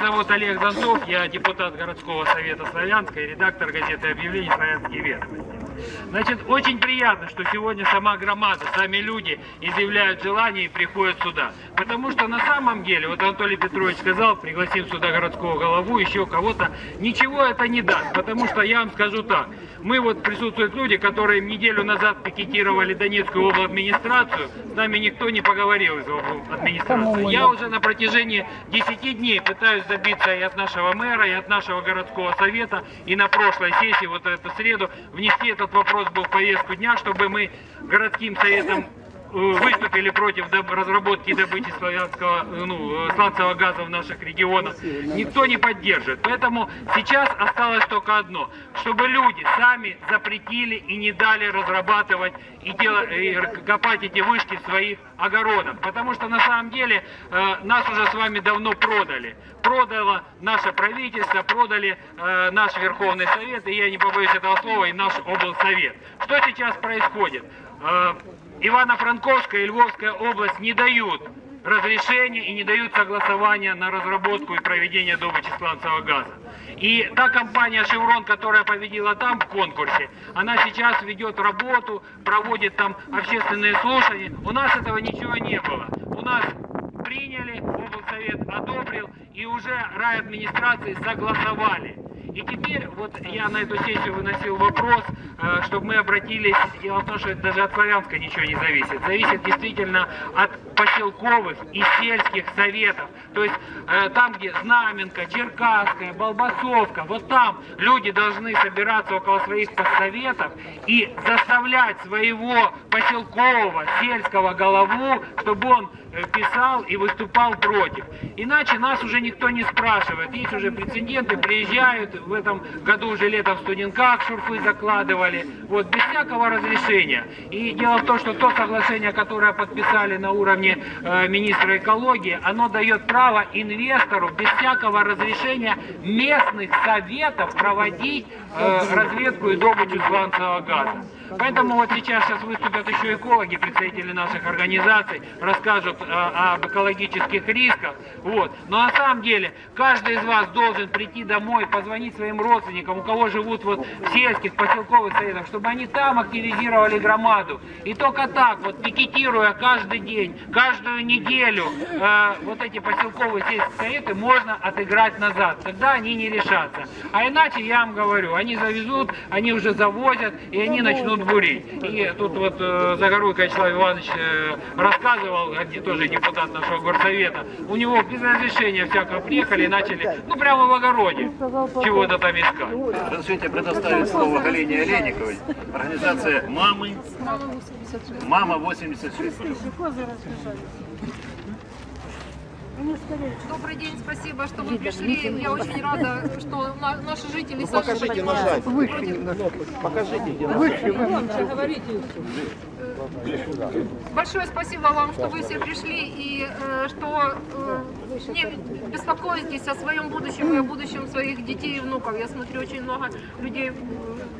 зовут Олег Донцов, я депутат городского совета Славянска и редактор газеты объявлений «Славянские ведомости». Значит, очень приятно, что сегодня сама громада, сами люди изъявляют желание и приходят сюда. Потому что на самом деле, вот Анатолий Петрович сказал, пригласим сюда городского голову, еще кого-то, ничего это не даст. Потому что я вам скажу так, мы вот присутствуют люди, которые неделю назад пикетировали Донецкую область администрацию, с нами никто не поговорил из администрации. Я уже на протяжении 10 дней пытаюсь добиться и от нашего мэра, и от нашего городского совета, и на прошлой сессии, вот эту среду, внести этот вопрос был в повестку дня, чтобы мы городским советом выступили против разработки и добычи славянского, э, ну, э, сланцевого газа в наших регионах, никто не поддерживает. Поэтому сейчас осталось только одно, чтобы люди сами запретили и не дали разрабатывать и, делать, и копать эти вышки в своих огородах. Потому что на самом деле нас уже с вами давно продали. Продало наше правительство, продали наш Верховный Совет, и я не побоюсь этого слова, и наш облсовет. Что сейчас происходит? Ивано-Франковская и Львовская область не дают разрешения и не дают согласования на разработку и проведение добычи сланцевого газа. И та компания «Шеврон», которая победила там в конкурсе, она сейчас ведет работу, проводит там общественные слушания. У нас этого ничего не было. У нас приняли, облсовет одобрил, и уже райадминистрации согласовали. И теперь вот я на эту сессию выносил вопрос, э, чтобы мы обратились, дело в том, что даже от Славянска ничего не зависит. Зависит действительно от поселковых и сельских советов. То есть э, там, где Знаменка, Черкасская, Болбасовка, вот там люди должны собираться около своих советов и заставлять своего поселкового, сельского голову, чтобы он писал и выступал против. Иначе нас уже никто не спрашивает. Есть уже прецеденты, приезжают, в этом году уже летом в Студенках шурфы закладывали, вот, без всякого разрешения. И дело в том, что то соглашение, которое подписали на уровне э, министра экологии, оно дает право инвестору без всякого разрешения местных советов проводить э, разведку и добычу сланцевого газа. Поэтому вот сейчас, сейчас выступят еще экологи, представители наших организаций, расскажут а, об экологических рисках. Вот. Но на самом деле каждый из вас должен прийти домой, позвонить своим родственникам, у кого живут вот в сельских, поселковых советах, чтобы они там активизировали громаду. И только так, вот пикетируя каждый день, каждую неделю э, вот эти поселковые сельские советы можно отыграть назад. Тогда они не решатся. А иначе, я вам говорю, они завезут, они уже завозят, и они начнут бурить. И тут вот э, Загоруйко Вячеслав Иванович э, рассказывал, тоже депутат нашего горсовета, у него без разрешения всякого приехали и начали, ну прямо в огороде, чего-то там искать. Разрешите предоставить слово Галине Олейниковой, организация «Мамы», «Мама 86». Добрый день, спасибо, что вы пришли. Я очень рада, что наши жители... Ну, покажите нажать. Покажите, где Выше, выше. Большое спасибо вам, что вы все пришли и э, что э, не беспокоитесь о своем будущем и о будущем своих детей и внуков. Я смотрю, очень много людей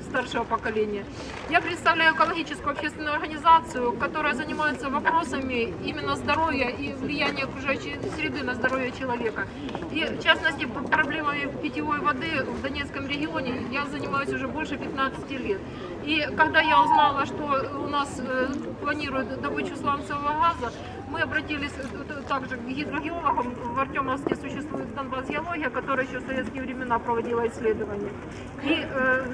старшего поколения. Я представляю экологическую общественную организацию, которая занимается вопросами именно здоровья и влияния окружающей среды на здоровье человека. И в частности, проблемами питьевой воды в Донецком регионе я занимаюсь уже больше 15 лет. И когда я узнала, что у нас э, планируют добычу сланцевого газа, мы обратились э, также к гидрогеологам. В Артемовске существует Донбасс геология, которая еще в советские времена проводила исследования. И э,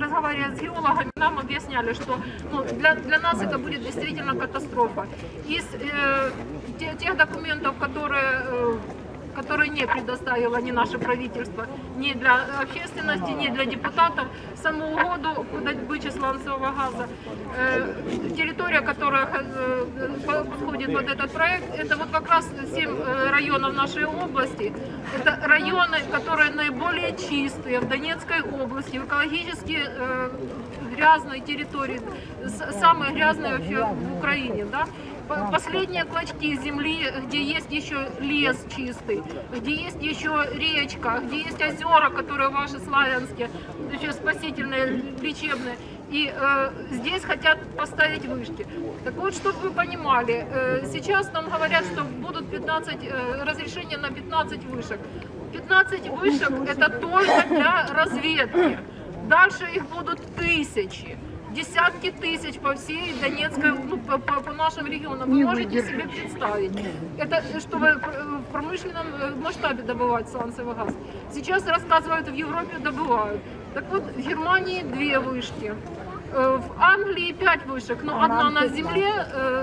разговаривая с геологами, нам объясняли, что ну, для, для нас это будет действительно катастрофа. Из э, тех документов, которые э, которые не предоставило ни наше правительство, ни для общественности, ни для депутатов, саму угоду добычи сланцевого газа. Э, территория, которая э, подходит под этот проект, это вот как раз 7 э, районов нашей области. Это районы, которые наиболее чистые в Донецкой области, в экологически грязной территории, самые грязные вообще в Украине. Да? Последние клочки земли, где есть еще лес чистый, где есть еще речка, где есть озера, которые ваши славянские, еще спасительные, лечебные. И э, здесь хотят поставить вышки. Так вот, чтобы вы понимали, э, сейчас нам говорят, что будут 15, э, разрешения на 15 вышек. 15 вышек это только для разведки. Дальше их будут тысячи. Десятки тысяч по всей Донецкой, ну, по, по- по нашим регионам. Вы Не можете выдержит. себе представить. Это чтобы э, в промышленном э, масштабе добывать сланцевый газ. Сейчас рассказывают, в Европе добывают. Так вот, в Германии две вышки. Э, В Англии пять вышек, но одна на земле,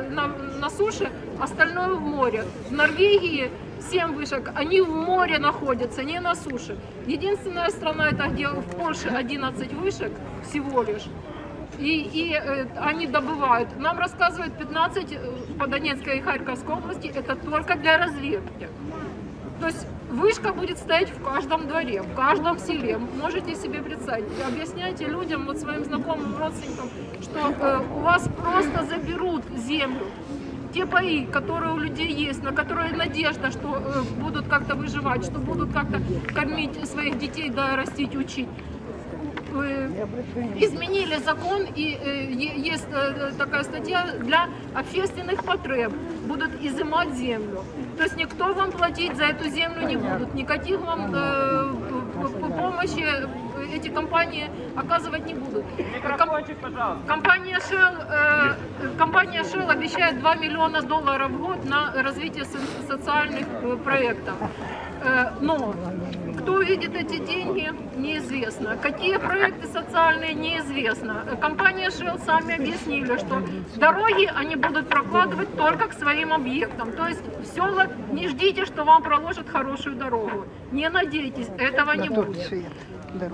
на, на суше, остальное в море. В Норвегии семь вышек, они в море находятся, не на суше. Единственная страна, это где в Польше 11 вышек всего лишь. И, и э, они добывают. Нам рассказывают 15 э, по Донецкой и Харьковской области, это только для разведки. То есть вышка будет стоять в каждом дворе, в каждом селе. Можете себе представить. Объясняйте людям, вот своим знакомым, родственникам, что э, у вас просто заберут землю. Те паи, которые у людей есть, на которые надежда, что э, будут как-то выживать, что будут как-то кормить своих детей, да, растить, учить. Изменили закон и э, есть э, такая статья для общественных потреб будут изымать землю. То есть никто вам платить за эту землю не будут, никаких вам э, помощи эти компании оказывать не будут. Ком- компания Shell, э, компания Shell обещает 2 миллиона долларов в год на развитие со- социальных проектов. Э, но кто увидит эти деньги, неизвестно. Какие проекты социальные, неизвестно. Компания Shell сами объяснили, что дороги они будут прокладывать только к своим объектам. То есть в села не ждите, что вам проложат хорошую дорогу. Не надейтесь, этого не будет.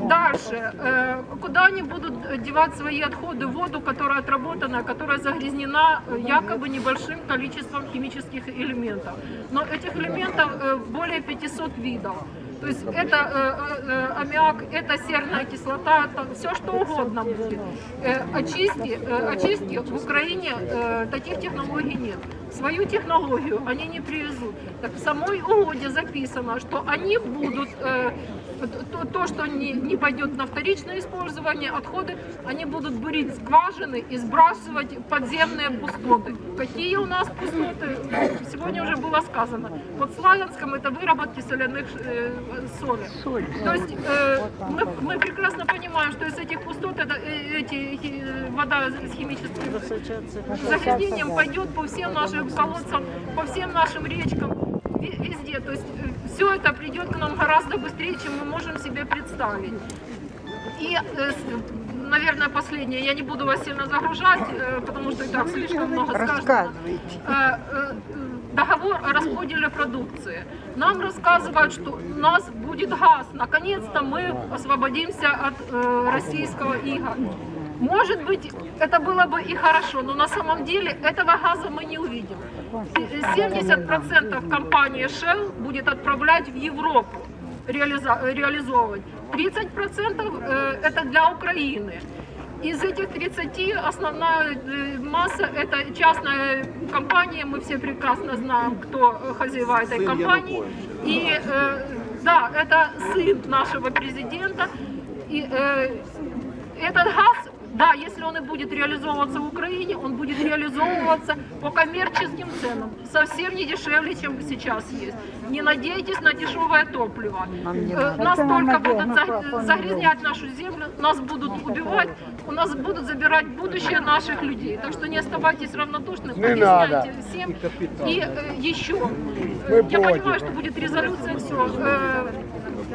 Дальше. Э, Куда они будут девать свои отходы, воду, которая отработана, которая загрязнена э, якобы небольшим количеством химических элементов. Но этих элементов э, более 500 видов. То есть это э, э, э, аммиак, это серная кислота, это все что угодно будет. Э, очистки, э, очистки в Украине э, таких технологий нет. Свою технологию они не привезут. Так в самой угоде записано, что они будут э, то, то, что не, не пойдет на вторичное использование, отходы, они будут бурить скважины и сбрасывать подземные пустоты. Какие у нас пустоты? Сегодня уже было сказано. Под Славянском это выработки соляных э, соли. Соль. То есть э, мы, мы прекрасно понимаем, что из этих пустот это, э, эти, хи- вода с химическим загрязнением пойдет по всем нашим колодцам, по всем нашим речкам, везде. То есть все это придет к нам гораздо быстрее, чем мы можем себе представить. И, э, наверное, последнее, я не буду вас сильно загружать, э, потому что и так слишком много сказано. Э, э, договор о распределе продукции. Нам рассказывают, что у нас будет газ. Наконец-то мы освободимся от э, российского ига. Может быть, это было бы и хорошо, но на самом деле этого газа мы не увидим. Э, 70% компании Shell будет отправлять в Европу реализовывать. 30% э, это для Украины. Из этих 30 основная э, масса это частная компания, мы все прекрасно знаем, кто хозяева этой компании. И э, да, это сын нашего президента. И э, этот газ, да, если он и будет реализовываться в Украине, он будет реализовываться по коммерческим ценам, совсем не дешевле, чем сейчас есть. Не надейтесь на дешевое топливо. Э, Нас только будут за- загрязнять нашу землю, нас будут убивать, у нас будут забирать будущее наших людей. Так что не оставайтесь равнодушны, объясняйте всем. И э, еще, э, я понимаю, что будет резолюция, все.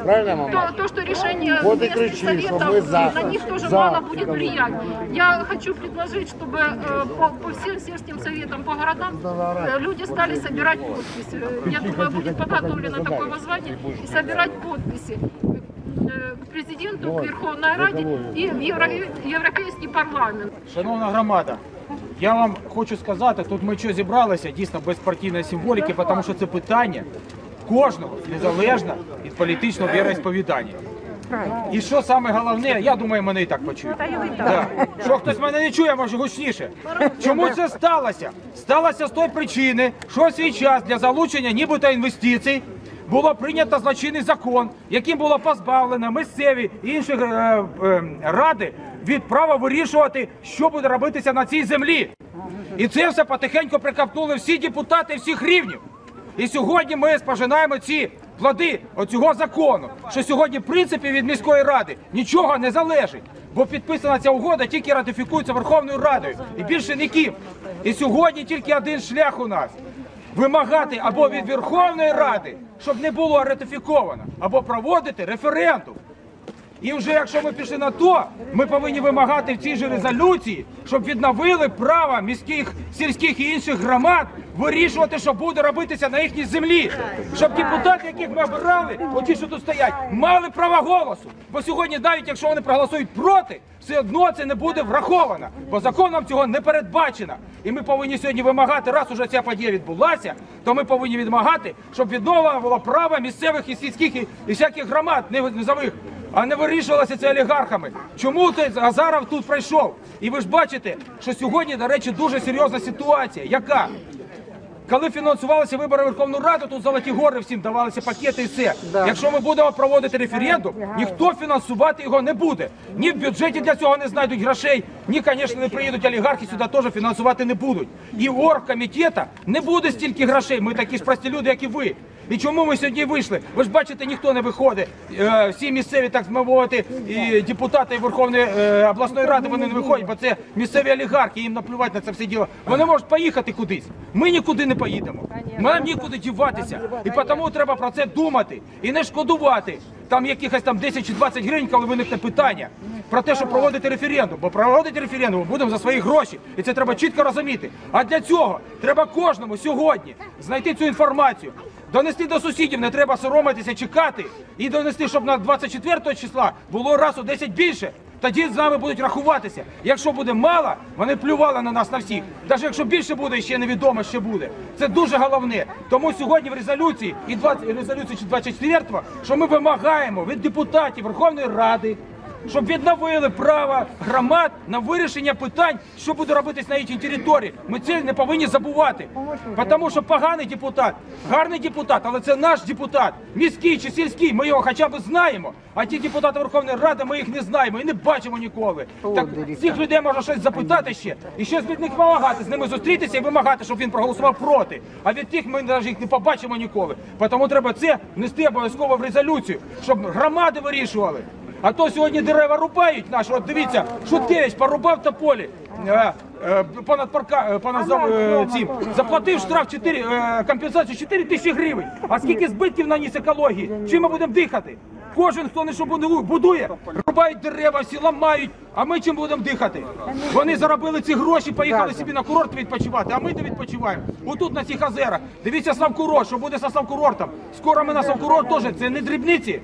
Правильно, мама? То, то, что решение Вот и местных кричи, что советов, мы за. на них тоже За. мало будет влиять. Я хочу предложить, чтобы э, по, по всем сельским советам, по городам э, люди стали собирать подписи. Э, Я думаю, будет подготовлено такое воззвание и собирать подписи э, к президенту, к Верховной Раде и в Евро- Европейский парламент. Шановна громада, я вам хочу сказати, тут ми що зібралися дійсно без партійної символіки, тому що це питання кожного незалежно від політичного віросповідання. І що саме головне, я думаю, мене і так почують. Да. Що хтось мене не чує, може гучніше. Чому це сталося? Сталося з тої причини, що в свій час для залучення нібито інвестицій було прийнято злочинний закон, яким було позбавлено місцеві і інші е, е, ради від права вирішувати, що буде робитися на цій землі. І це все потихеньку прикопнули всі депутати всіх рівнів. І сьогодні ми спожинаємо ці плоди оцього закону, що сьогодні, в принципі, від міської ради нічого не залежить. Бо підписана ця угода тільки ратифікується Верховною Радою і більше ніким. І сьогодні тільки один шлях у нас вимагати або від Верховної Ради, щоб не було ратифіковано, або проводити референдум. І вже якщо ми пішли на то, ми повинні вимагати в цій же резолюції, щоб відновили право міських, сільських і інших громад вирішувати, що буде робитися на їхній землі. Щоб депутати, яких ми обирали, оті, що тут стоять, мали право голосу. Бо сьогодні, навіть якщо вони проголосують проти, все одно це не буде враховано, бо законом цього не передбачено. І ми повинні сьогодні вимагати, раз уже ця подія відбулася, то ми повинні відмагати, щоб відновлено було право місцевих і сільських і, всяких громад не- низових а не вирішувалося це олігархами. Чому ти Азаров тут прийшов? І ви ж бачите, що сьогодні, до речі, дуже серйозна ситуація. Яка? Коли фінансувалися вибори в Верховну Раду, тут золоті гори всім давалися пакети і все. Якщо ми будемо проводити референдум, ніхто фінансувати його не буде. Ні в бюджеті для цього не знайдуть грошей, ні, звісно, не приїдуть олігархи сюди теж фінансувати не будуть. І оргкомітета не буде стільки грошей. Ми такі ж прості люди, як і ви. І чому ми сьогодні вийшли? Ви ж бачите, ніхто не виходить. Е, Всі місцеві, так мовити, і депутати Верховної е, обласної ради вони не виходять, бо це місцеві олігархи, їм наплювати на це все діло. Вони можуть поїхати кудись. Ми нікуди не поїдемо. Нам нікуди діватися. І тому треба про це думати і не шкодувати. Там якихось там 10 чи 20 гривень, коли виникне питання про те, щоб проводити референдум. Бо проводити референдум будемо за свої гроші. І це треба чітко розуміти. А для цього треба кожному сьогодні знайти цю інформацію. Донести до сусідів, не треба соромитися, чекати і донести, щоб на 24 числа було раз у 10 більше. Тоді з нами будуть рахуватися. Якщо буде мало, вони плювали на нас на всіх. Навіть якщо більше буде, ще невідомо, що буде. Це дуже головне. Тому сьогодні в резолюції і 20, резолюції 24-го, що ми вимагаємо від депутатів Верховної Ради, щоб відновили право громад на вирішення питань, що буде робитись на їхній території. Ми це не повинні забувати. Тому що поганий депутат, гарний депутат, але це наш депутат, міський чи сільський, ми його хоча б знаємо. А ті депутати Верховної Ради, ми їх не знаємо і не бачимо ніколи. Так цих людей можна щось запитати ще і щось від них вимагати, з ними зустрітися і вимагати, щоб він проголосував проти. А від тих ми навіть їх не побачимо ніколи. Тому треба це внести обов'язково в резолюцію, щоб громади вирішували. А то сьогодні дерева рубають наші. От дивіться, Шуткевич порубав тополі. е, е, Понад парка е, понад цим заплатив штраф 4, е, компенсацію 4 тисячі гривень. А скільки збитків наніс екології? Чим ми будемо дихати? Кожен, хто не що будує, рубають дерева, всі ламають. А ми чим будемо дихати? Вони заробили ці гроші, поїхали собі на курорт відпочивати, а ми де відпочиваємо. Отут на цих озерах. Дивіться Славкурорт, що буде з Славкурортом. Скоро ми на Славкурорт теж, це не дрібниці.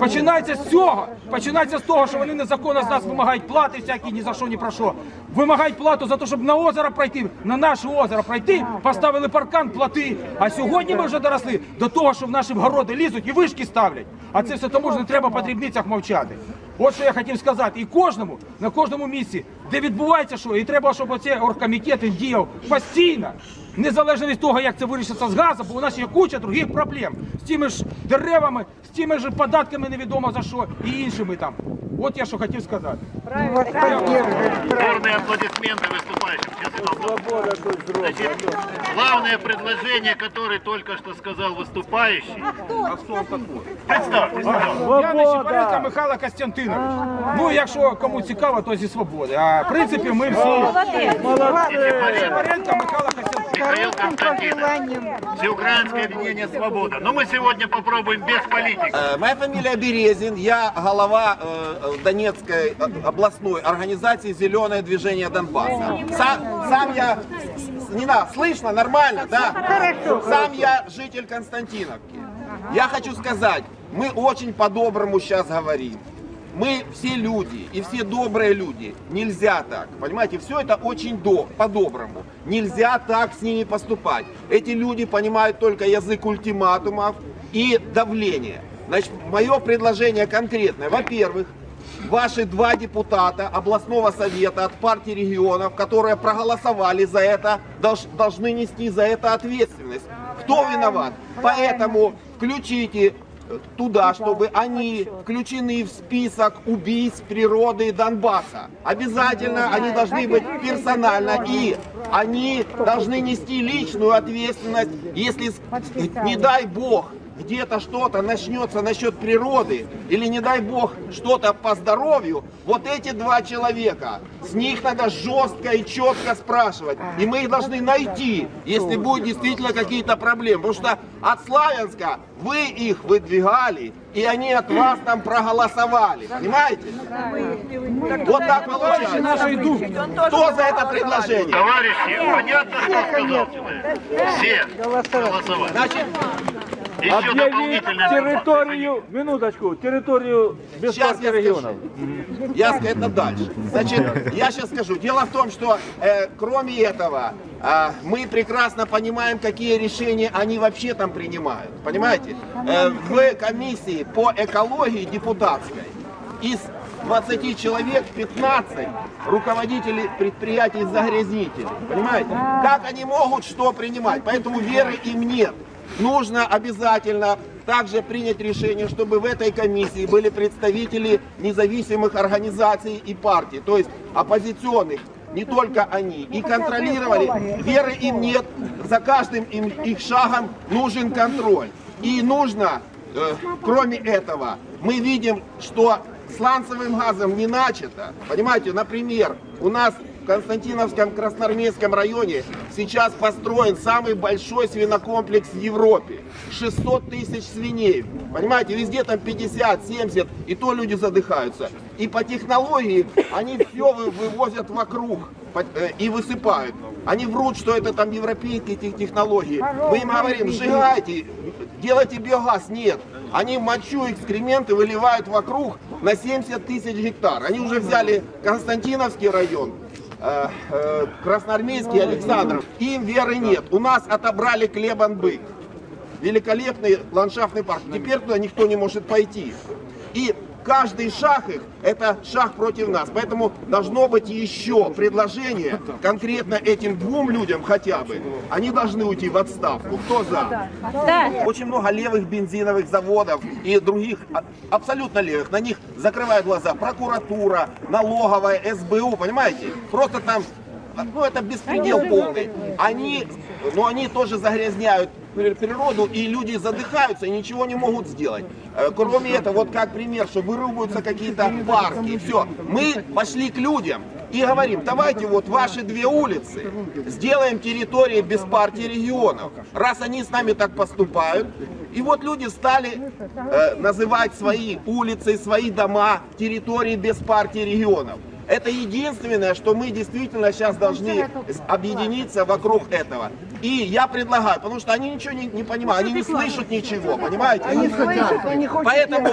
Починається з цього. Починається з того, що вони незаконно з нас вимагають плати всякі ні за що, ні про що. Вимагають плату за те, щоб на озеро пройти, на наше озеро пройти, поставили паркан, плати. А сьогодні ми вже доросли до того, що в наші городи лізуть і вишки ставлять. А це все тому, що не треба по дрібницях мовчати. От що я хотів сказати. І кожному, на кожному місці, де відбувається що, і треба, щоб оцей оргкомітет він діяв постійно. Незалежно від того, як це вирішиться з газом, бо у нас є куча других проблем з тими ж деревами, з тими ж податками невідомо за що і іншими там. От я що хотів сказати. Бурные аплодисменты выступающим. Сейчас я вам дам. Значит, главное предложение, которое только что сказал выступающий. А кто он такой? Представьтесь, пожалуйста. Я не Щепаренко Михайло Костянтинович. Ну, якщо кому цікаво, то зі свободи. А в принципі, ми всі Щепаренко Михайло Костянтинович. Михаил Константинов. Всеукраинское объединение «Свобода». Но мы сегодня попробуем без политики. Э, Моя фамилия Березин, я голова э, Донецкой э, областной организации «Зеленое движение Донбасса». Са- Сам, я, не надо, слышно, нормально, да? Хорошо. Сам я житель Константиновки. Я хочу сказать, мы очень по-доброму сейчас говорим. Мы все люди и все добрые люди. Нельзя так. Понимаете, все это очень до, по-доброму. Нельзя так с ними поступать. Эти люди понимают только язык ультиматумов и давления. Значит, мое предложение конкретное. Во-первых, ваши два депутата областного совета от партии регионов, которые проголосовали за это, долж- должны нести за это ответственность. Кто виноват? Поэтому включите туда, чтобы они включены в список убийств природы Донбасса. Обязательно они должны быть персонально и они должны нести личную ответственность, если, не дай бог, где-то что-то начнется насчет природы, или не дай бог что-то по здоровью, вот эти два человека, с них надо жестко и четко спрашивать. И мы их должны найти, если будут действительно какие-то проблемы. Потому что от Славянска вы их выдвигали, и они от вас там проголосовали. Понимаете? Вот так получается. Кто за это предложение? Товарищи, понятно, что сказал? Все голосовали. Значит, Объявить территорию, минуточку, территорию без Сейчас партии я регионов. Я скажу это дальше. Значит, я сейчас скажу. Дело в том, что э, кроме этого, э, мы прекрасно понимаем, какие решения они вообще там принимают. Понимаете? Э, в комиссии по экологии депутатской из 20 человек 15 руководителей предприятий-загрязнителей. Понимаете? Как они могут что принимать? Поэтому веры им нет. Нужно обязательно также принять решение, чтобы в этой комиссии были представители независимых организаций и партий, то есть оппозиционных, не только они, и контролировали. Веры им нет, за каждым им, их шагом нужен контроль. И нужно, э, кроме этого, мы видим, что сланцевым газом не начато. Понимаете, например, у нас Константиновском Красноармейском районе сейчас построен самый большой свинокомплекс в Европе. 600 тысяч свиней. Понимаете, везде там 50, 70, и то люди задыхаются. И по технологии они все вы- вывозят вокруг э, и высыпают. Они врут, что это там европейские тех- технологии. Мы им говорим, сжигайте, делайте биогаз. Нет. Они мочу, экскременты выливают вокруг на 70 тысяч гектар. Они уже взяли Константиновский район, Красноармейский, Александров. Им веры нет. У нас отобрали Клебанбык. Великолепный ландшафтный парк. Теперь туда никто не может пойти. И каждый шаг их – это шаг против нас. Поэтому должно быть еще предложение конкретно этим двум людям хотя бы. Они должны уйти в отставку. Кто за? Очень много левых бензиновых заводов и других а- абсолютно левых. На них закрывают глаза прокуратура, налоговая, СБУ, понимаете? Просто там, ну это беспредел полный. Они, ну они тоже загрязняют природу, и люди задыхаются и ничего не могут сделать. Э, Кроме этого, вот как пример, что вырубаются какие-то парки, все. Мы пошли к людям и говорим, давайте вот ваши две улицы сделаем территории без партии регионов. Раз они с нами так поступают, и вот люди стали э, называть свои улицы, свои дома территории без партии регионов. Это единственное, что мы действительно сейчас должны объединиться вокруг этого. И я предлагаю, потому что они ничего не, не понимают, они не слышат ничего, понимаете? Они поэтому,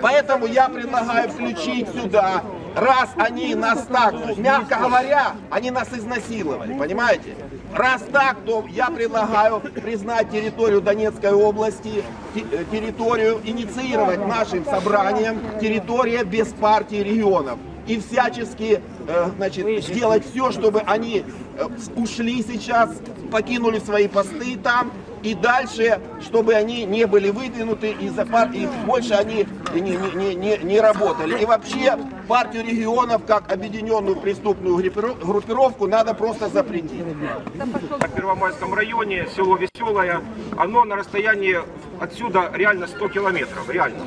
поэтому я предлагаю включить сюда, раз они нас так, мягко говоря, они нас изнасиловали, понимаете? Раз так, то я предлагаю признать территорию Донецкой области, э, территорию, инициировать нашим собранием территория без партии регионов. И всячески э, значит, сделать все, чтобы они э, ушли сейчас, покинули свои посты там, и дальше, чтобы они не были выдвинуты, и, за пар... и больше они не, не, не, не, не работали. И вообще партию регионов, как объединенную преступную группиров- группировку, надо просто запретить. в Первомайском районе, село Веселое, оно на расстоянии отсюда реально 100 километров, реально.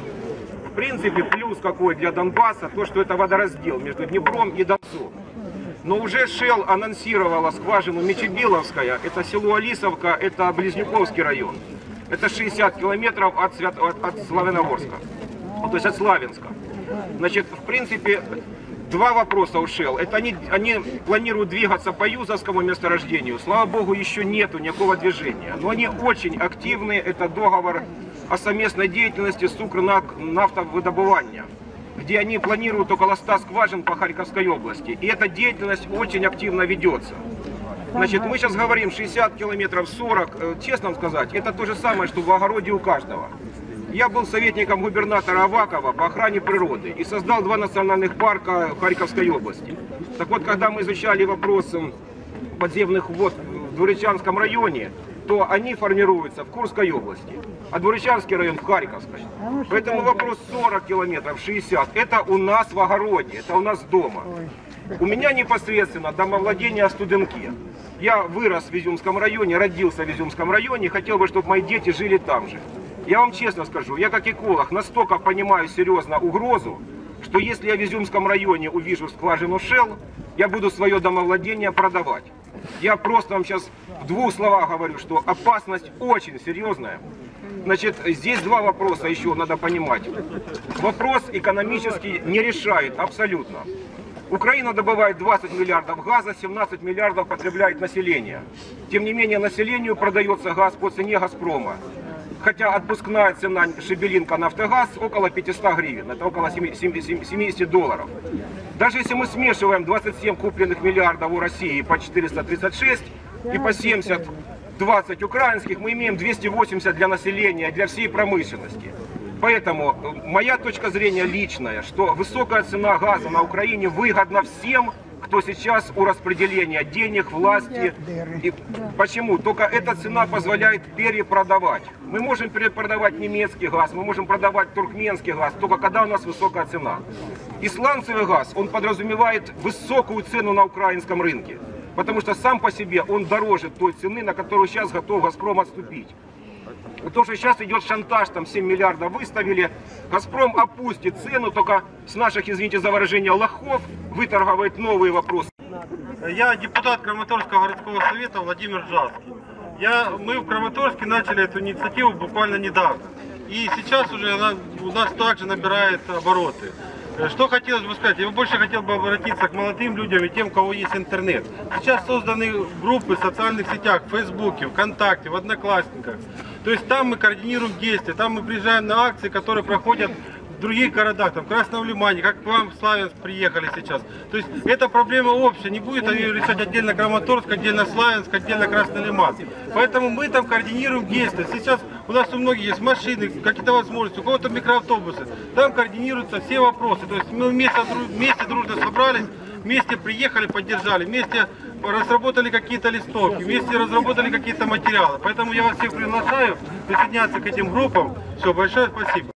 В принципе, плюс какой для Донбасса, то, что это водораздел между Днепром и Донцом. Но уже Шел анонсировала скважину Мечебиловская, это село Алисовка, это Близнюковский район. Это 60 километров от, Свят... от, Славяногорска, Ну, то есть от Славянска. Значит, в принципе, два вопроса у Shell. Это они, они планируют двигаться по Юзовскому месторождению. Слава богу, еще нету никакого движения. Но они очень активны. Это договор о совместной деятельности с Укрнафтовыдобывания где они планируют около 100 скважин по Харьковской области. И эта деятельность очень активно ведется. Значит, мы сейчас говорим 60 километров, 40. Э, Честно вам сказать, это то же самое, что в огороде у каждого. Я был советником губернатора Авакова по охране природы и создал два национальных парка Харьковской области. Так вот, когда мы изучали вопрос м, подземных вод в Двуречанском районе, то они формируются в Курской области, а Двуречанский район в Харьковской. Поэтому вопрос 40 километров, 60, это у нас в огороде, это у нас дома. У меня непосредственно домовладение Студенке. Я вырос в Изюмском районе, родился в Изюмском районе, хотел бы, чтобы мои дети жили там же. Я вам честно скажу, я как эколог настолько понимаю серьезно угрозу, что если я в Изюмском районе увижу скважину Shell, я буду свое домовладение продавать. Я просто вам сейчас в двух словах говорю, что опасность очень серьезная. Значит, здесь два вопроса еще надо понимать. Вопрос экономический не решает абсолютно. Украина добывает 20 миллиардов газа, 17 миллиардов потребляет население. Тем не менее, населению продается газ по цене «Газпрома». Хотя отпускная цена Шебелинка Нафтогаз около 500 гривен, это около 7 7 70 долларов. Даже если мы смешиваем 27 купленных миллиардов у России по 436 и по 70 20 украинских, мы имеем 280 для населения, для всей промышленности. Поэтому э, моя точка зрения личная, что высокая цена газа на Украине выгодна всем, кто сейчас у распределения денег, власти. И почему? Только эта цена позволяет перепродавать. Мы можем перепродавать немецкий газ, мы можем продавать туркменский газ, только когда у нас высокая цена. И сланцевый газ, он подразумевает высокую цену на украинском рынке. Потому что сам по себе он дороже той цены, на которую сейчас готов «Газпром» отступить. То, что сейчас идет шантаж, там 7 миллиардов выставили, «Газпром» опустит цену, только с наших, извините за выражение, лохов выторговывает новые вопросы. Я депутат Краматорского городского совета Владимир Жаский. Я, мы в Краматорске начали эту инициативу буквально недавно. И сейчас уже она у нас также набирает обороты. Э, Что хотелось бы сказать? Я больше хотел бы обратиться к молодым людям и тем, у кого есть интернет. Сейчас созданы группы в социальных сетях, в Фейсбуке, ВКонтакте, в Одноклассниках. То есть там мы координируем действия, там мы приезжаем на акции, которые проходят в других городах, там, в Красном Лимане, как к вам в Славянск приехали сейчас. То есть эта проблема общая, не будет ее решать отдельно Краматорск, отдельно Славянск, отдельно Красный Лиман. Поэтому мы там координируем действия. Сейчас у нас у многих есть машины, какие-то возможности, у кого-то микроавтобусы. Там координируются все вопросы. То есть мы вместе, вместе дружно собрались, вместе приехали, поддержали, вместе разработали какие-то листовки, вместе разработали какие-то материалы. Поэтому я вас всех приглашаю присоединяться к этим группам. Все, большое спасибо.